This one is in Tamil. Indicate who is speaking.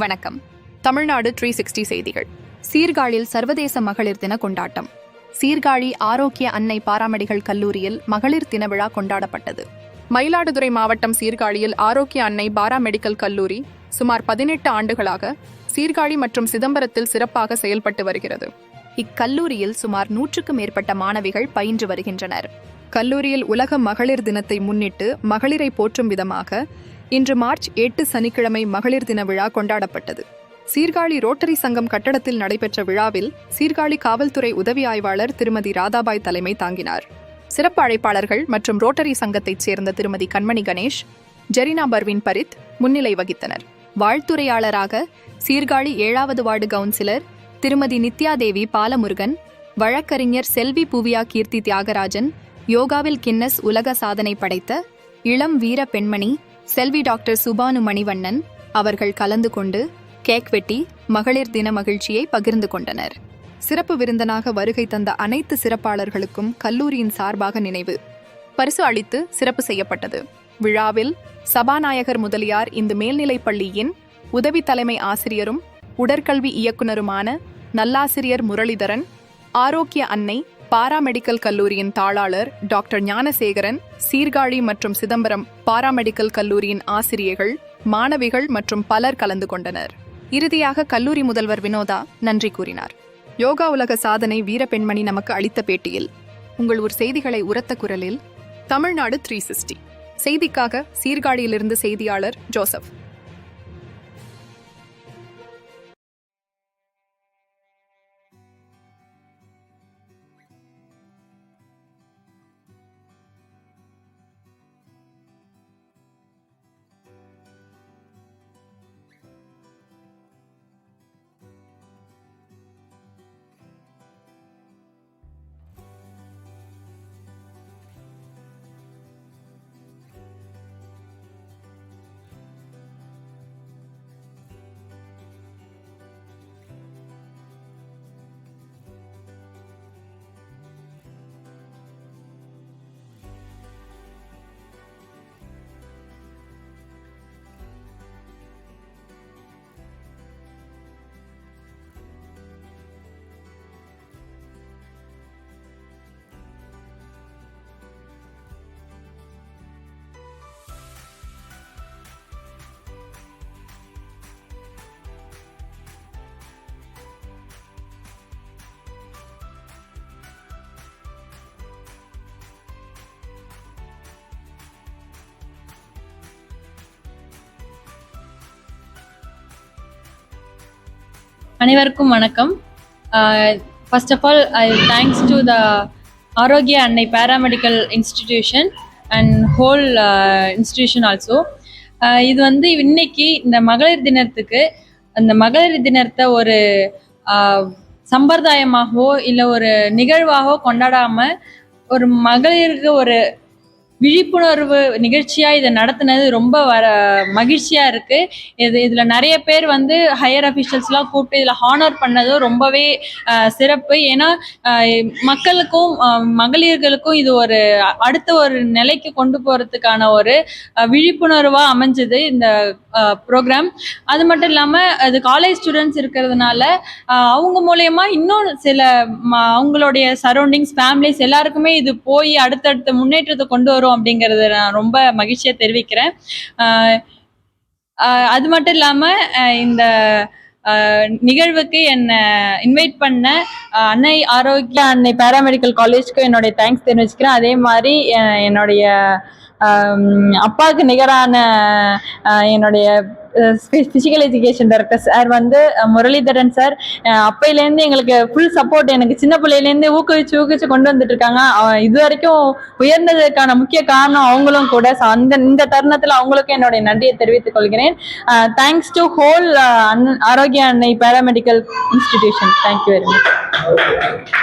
Speaker 1: வணக்கம். தமிழ்நாடு த்ரீ சிக்ஸ்டி செய்திகள். சீர்காழியில் சர்வதேச மகளிர் தின கொண்டாட்டம். சீர்காழி ஆரோக்கிய அன்னை பாராமெடிக்கல் கல்லூரியில் மகளிர் தின விழா கொண்டாடப்பட்டது. மயிலாடுதுறை மாவட்டம் சீர்காழியில் ஆரோக்கிய அன்னை பாராமெடிக்கல் கல்லூரி சுமார் பதினெட்டு ஆண்டுகளாக சீர்காழி மற்றும் சிதம்பரத்தில் சிறப்பாக செயல்பட்டு வருகிறது. இக்கல்லூரியில் சுமார் நூற்றுக்கும் மேற்பட்ட மாணவிகள் பயின்று வருகின்றனர். கல்லூரியில் உலக மகளிர் தினத்தை முன்னிட்டு மகளிரை போற்றும் விதமாக இன்று மார்ச் எட்டு சனிக்கிழமை மகளிர் தின விழா கொண்டாடப்பட்டது. சீர்காழி ரோட்டரி சங்கம் கட்டடத்தில் நடைபெற்ற விழாவில் சீர்காழி காவல்துறை உதவி ஆய்வாளர் திருமதி ராதாபாய் தலைமை தாங்கினார். சிறப்பு அழைப்பாளர்கள் மற்றும் ரோட்டரி சங்கத்தைச் சேர்ந்த திருமதி கண்மணி கணேஷ் ஜெரினா பர்வின் பரித் முன்னிலை வகித்தனர். வாழ்த்துரையாளராக சீர்காழி ஏழாவது வார்டு கவுன்சிலர் திருமதி நித்யாதேவி பாலமுருகன் வழக்கறிஞர் செல்வி பூவியா கீர்த்தி தியாகராஜன் யோகாவில் கின்னஸ் உலக சாதனை படைத்த இளம் வீர பெண்மணி செல்வி டாக்டர் சுபானு மணிவண்ணன் அவர்கள் கலந்து கொண்டு கேக் வெட்டி மகளிர் தின மகிழ்ச்சியை பகிர்ந்து கொண்டனர். சிறப்பு விருந்தனாக வருகை தந்த அனைத்து சிறப்பாளர்களுக்கும் கல்லூரியின் சார்பாக நினைவு. பரிசு அளித்து சிறப்பு செய்யப்பட்டது. விழாவில் சபாநாயகர் முதலியார் இந்த மேல்நிலைப் பள்ளியின் உதவி தலைமை ஆசிரியரும் உடற்கல்வி இயக்குனருமான நல்லாசிரியர் முரளிதரன் ஆரோக்கிய அன்னை பாராமெடிக்கல் கல்லூரியின் தாளாளர் டாக்டர் ஞானசேகரன் சீர்காழி மற்றும் சிதம்பரம் பாராமெடிக்கல் கல்லூரியின் ஆசிரியர்கள் மாணவிகள் மற்றும் பலர் கலந்து கொண்டனர். இறுதியாக கல்லூரி முதல்வர் வினோதா நன்றி கூறினார். யோகா உலக சாதனை வீரபெண்மணி நமக்கு அளித்த பேட்டியில் உங்கள் ஒரு செய்திகளை உரத்த குரலில் தமிழ்நாடு த்ரீ சிக்ஸ்டி செய்திக்காக சீர்காழியிலிருந்து செய்தியாளர் ஜோசப்.
Speaker 2: அனைவருக்கும் வணக்கம். First of all I thanks to the Arokiya Annai paramedical institution and whole institution also இது வந்து இன்னைக்கு இந்த மகளிர் தினத்துக்கு அந்த மகளிர் தினத்தை ஒரு சம்பிரதாயமாகவோ இல்லை ஒரு நிகழ்வாகவோ கொண்டாடாம ஒரு மகளிருக்கு ஒரு விழிப்புணர்வு நிகழ்ச்சியாக இதை நடத்தினது ரொம்ப வர மகிழ்ச்சியாக இருக்குது இது இதில் நிறைய பேர் வந்து ஹையர் அஃபிஷியல்ஸ்லாம் கூப்பிட்டு இதில் ஹானர் பண்ணதும் ரொம்பவே சிறப்பு. ஏன்னா மக்களுக்கும் மகளிர்களுக்கும் இது ஒரு அடுத்த ஒரு நிலைக்கு கொண்டு போகிறதுக்கான ஒரு விழிப்புணர்வாக அமைஞ்சது இந்த ப்ரோக்ராம் அது மட்டும் இல்லாமல் அது காலேஜ் ஸ்டூடெண்ட்ஸ் இருக்கிறதுனால அவங்க மூலயமா இன்னும் சில ம- அவங்களுடைய சரௌண்டிங்ஸ் ஃபேமிலிஸ் எல்லாருக்குமே இது போய் அடுத்தடுத்த முன்னேற்றத்தை கொண்டு வரும் அப்படிங்கறத நான் ரொம்ப மகிழ்ச்சியா தெரிவிக்கிறேன். அது மட்டும் இல்லாம இந்த நிகழ்வுக்கு என்னை இன்வைட் பண்ண அன்னை ஆரோக்கிய அன்னை பேராமெடிக்கல் காலேஜ்க்கு என்னுடைய தேங்க்ஸ் தெரிவிச்சுக்கிறேன். அதே மாதிரி என்னுடைய அப்பாவுக்கு நிகரான என்னுடைய ஃபிசிக்கல் எஜுகேஷன் டைரக்டர் சார் வந்து முரளிதரன் சார் அப்பையிலேருந்து எங்களுக்கு ஃபுல் சப்போர்ட் எனக்கு சின்ன பிள்ளையிலேருந்து ஊக்குவிச்சு ஊக்குவிச்சு கொண்டு வந்துட்டு இருக்காங்க. இது வரைக்கும் உயர்ந்ததுக்கான முக்கிய காரணம் அவங்களும் கூட. ஸோ அந்த இந்த தருணத்தில் அவங்களுக்கும் என்னுடைய நன்றியை தெரிவித்துக் கொள்கிறேன். Thanks to whole Arokiya Annai paramedical institution thank you very much